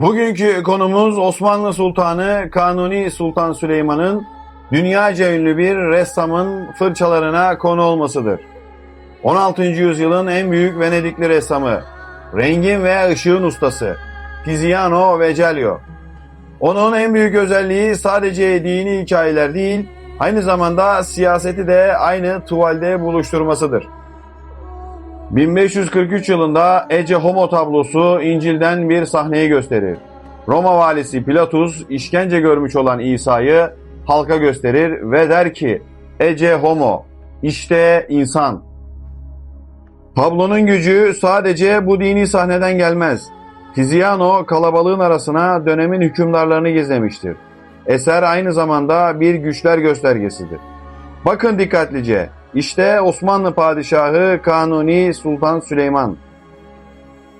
Bugünkü konumuz Osmanlı Sultanı Kanuni Sultan Süleyman'ın dünyaca ünlü bir ressamın fırçalarına konu olmasıdır. 16. yüzyılın en büyük Venedikli ressamı, rengin ve ışığın ustası Tiziano Vecellio. Onun en büyük özelliği sadece dini hikayeler değil, aynı zamanda siyaseti de aynı tuvalde buluşturmasıdır. 1543 yılında Ece Homo tablosu İncil'den bir sahneyi gösterir. Roma valisi Pilatus işkence görmüş olan İsa'yı halka gösterir ve der ki Ece Homo işte insan. Tablonun gücü sadece bu dini sahneden gelmez. Tiziano kalabalığın arasına dönemin hükümdarlarını gizlemiştir. Eser aynı zamanda bir güçler göstergesidir. Bakın dikkatlice. İşte Osmanlı Padişahı Kanuni Sultan Süleyman.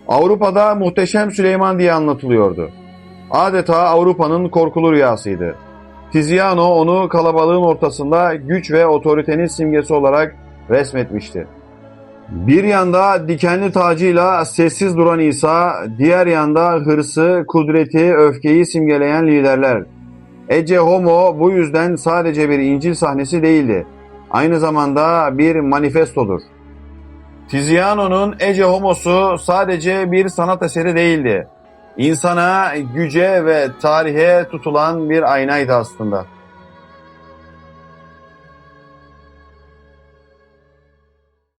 Avrupa'da Muhteşem Süleyman diye anlatılıyordu. Adeta Avrupa'nın korkulu rüyasıydı. Tiziano onu kalabalığın ortasında güç ve otoritenin simgesi olarak resmetmişti. Bir yanda dikenli tacıyla sessiz duran İsa, diğer yanda hırsı, kudreti, öfkeyi simgeleyen liderler. Ece Homo bu yüzden sadece bir İncil sahnesi değildi. Aynı zamanda bir manifestodur. Tiziano'nun Ece Homo'su sadece bir sanat eseri değildi. İnsana, güce ve tarihe tutulan bir aynaydı aslında.